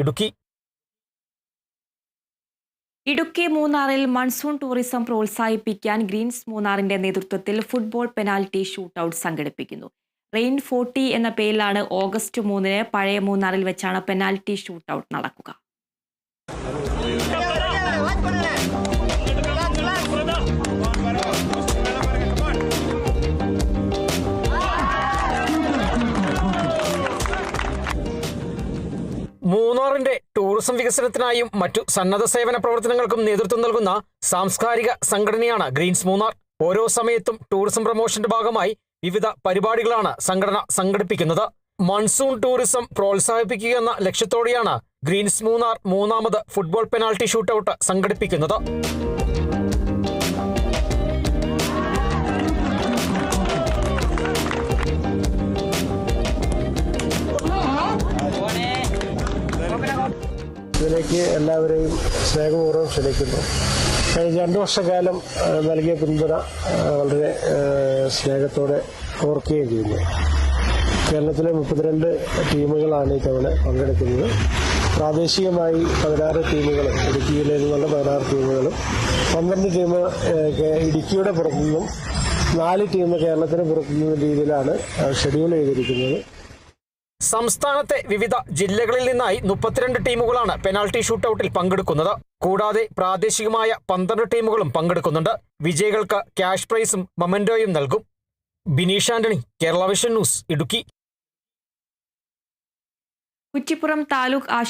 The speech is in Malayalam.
ഇടുക്കി. ഇടുക്കി മൂന്നാറിൽ മൺസൂൺ ടൂറിസം പ്രോത്സാഹിപ്പിക്കാൻ ഗ്രീൻസ് മൂന്നാറിന്റെ നേതൃത്വത്തിൽ ഫുട്ബോൾ പെനാൽറ്റി ഷൂട്ടൌട്ട് സംഘടിപ്പിക്കുന്നു. റെയിൻ ഫോർട്ടി എന്ന പേരിലാണ് ഓഗസ്റ്റ് മൂന്നിന് പഴയ മൂന്നാറിൽ വെച്ചാണ് പെനാൽറ്റി ഷൂട്ടൌട്ട് നടക്കുക. മൂന്നാറിന്റെ ടൂറിസം വികസനത്തിനായും മറ്റു സന്നദ്ധ സേവന പ്രവർത്തനങ്ങൾക്കും നേതൃത്വം നൽകുന്ന സാംസ്കാരിക സംഘടനയാണ് ഗ്രീൻസ് മൂന്നാർ. ഓരോ സമയത്തും ടൂറിസം പ്രൊമോഷന്റെ ഭാഗമായി വിവിധ പരിപാടികളാണ് സംഘടന സംഘടിപ്പിക്കുന്നത്. മൺസൂൺ ടൂറിസം പ്രോത്സാഹിപ്പിക്കുക എന്ന ലക്ഷ്യത്തോടെയാണ് ഗ്രീൻസ് മൂന്നാർ മൂന്നാമത് ഫുട്ബോൾ പെനാൾട്ടി ഷൂട്ടൌട്ട് സംഘടിപ്പിക്കുന്നത്. ഇതിലേക്ക് എല്ലാവരെയും സ്നേഹപൂർവം ക്ഷണിക്കുന്നു. കഴിഞ്ഞ രണ്ടു വർഷക്കാലം നൽകിയ പിന്തുണ വളരെ സ്നേഹത്തോടെ ഓർക്കുകയും ചെയ്യുന്നു. കേരളത്തിലെ മുപ്പത്തിരണ്ട് ടീമുകളാണ് ഇത്തവണ പങ്കെടുക്കുന്നത്. പ്രാദേശികമായി പതിനാറ് ടീമുകളും ഇടുക്കി നിന്നുള്ള പതിനാറ് ടീമുകളും പന്ത്രണ്ട് ടീം ഇടുക്കിയുടെ പുറത്തുനിന്നും നാല് ടീം കേരളത്തിന് പുറത്തുനിന്ന രീതിയിലാണ് ഷെഡ്യൂൾ ചെയ്തിരിക്കുന്നത്. സംസ്ഥാനത്തെ വിവിധ ജില്ലകളിൽ നിന്നായി മുപ്പത്തിരണ്ട് ടീമുകളാണ് പെനാൽറ്റി ഷൂട്ടൌട്ടിൽ പങ്കെടുക്കുന്നത്. കൂടാതെ പ്രാദേശികമായ പന്ത്രണ്ട് ടീമുകളും പങ്കെടുക്കുന്നുണ്ട്. വിജയികൾക്ക് ക്യാഷ് പ്രൈസും മൊമെന്റോയും നൽകും. Bineesh Antony Kerala vision news Idukki. Kuttippuram taluk